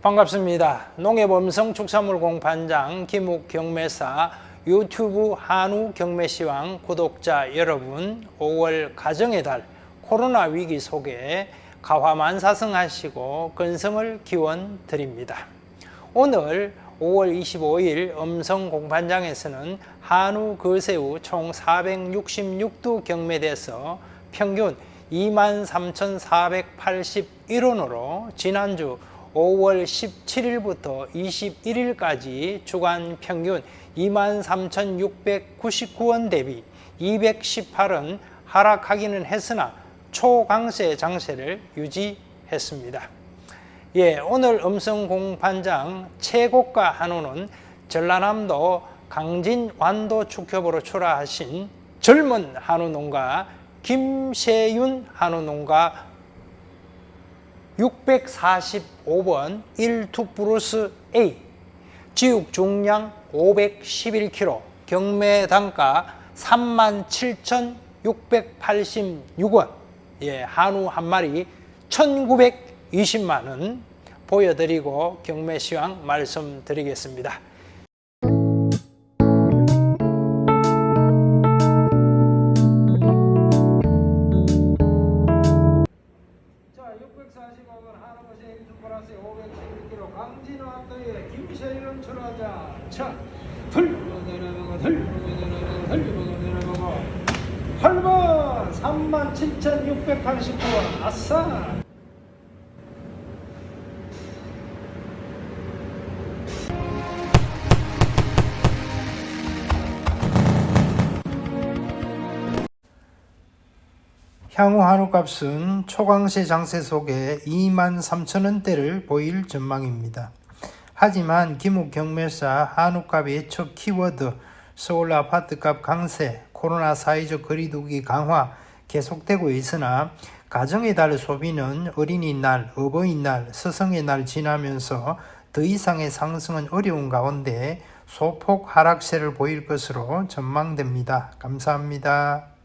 반갑습니다. 농협엄성 축산물 공판장 김욱 경매사 유튜브 한우 경매시황 구독자 여러분 5월 가정의 달 코로나 위기 속에 가화만사성하시고 건성을 기원 드립니다. 오늘 5월 25일 엄성 공판장에서는 한우 거새우 총 466두 경매돼서 평균 23,481원으로 지난주 5월 17일부터 21일까지 주간 평균 23,699원 대비 218원 하락하기는 했으나 초강세 장세를 유지했습니다. 예, 오늘 음성 공판장 최고가 한우는 전라남도 강진 완도 축협으로 출하하신 젊은 한우 농가 김세윤 한우 농가 645번 1투 브루스 A 지육 중량 511kg 경매 단가 37,686원 예, 한우 한 마리 1,920만 원 보여드리고 경매 시황 말씀드리겠습니다. 645번 한우거세 1주 플러스 511kg 강진완도의 김세윤 출하자 자, 들고 내려가고 들고 내려가고 들고 내려가고 8번 37,689원 아싸 향후 한우값은 초강세 장세 속에 2만 3천 원대를 보일 전망입니다. 하지만 김욱 경매사 한우값의 첫 키워드 서울 아파트값 강세, 코로나 사회적 거리두기 강화 계속되고 있으나 가정의 달 소비는 어린이날, 어버이날, 스승의 날 지나면서 더 이상의 상승은 어려운 가운데 소폭 하락세를 보일 것으로 전망됩니다. 감사합니다.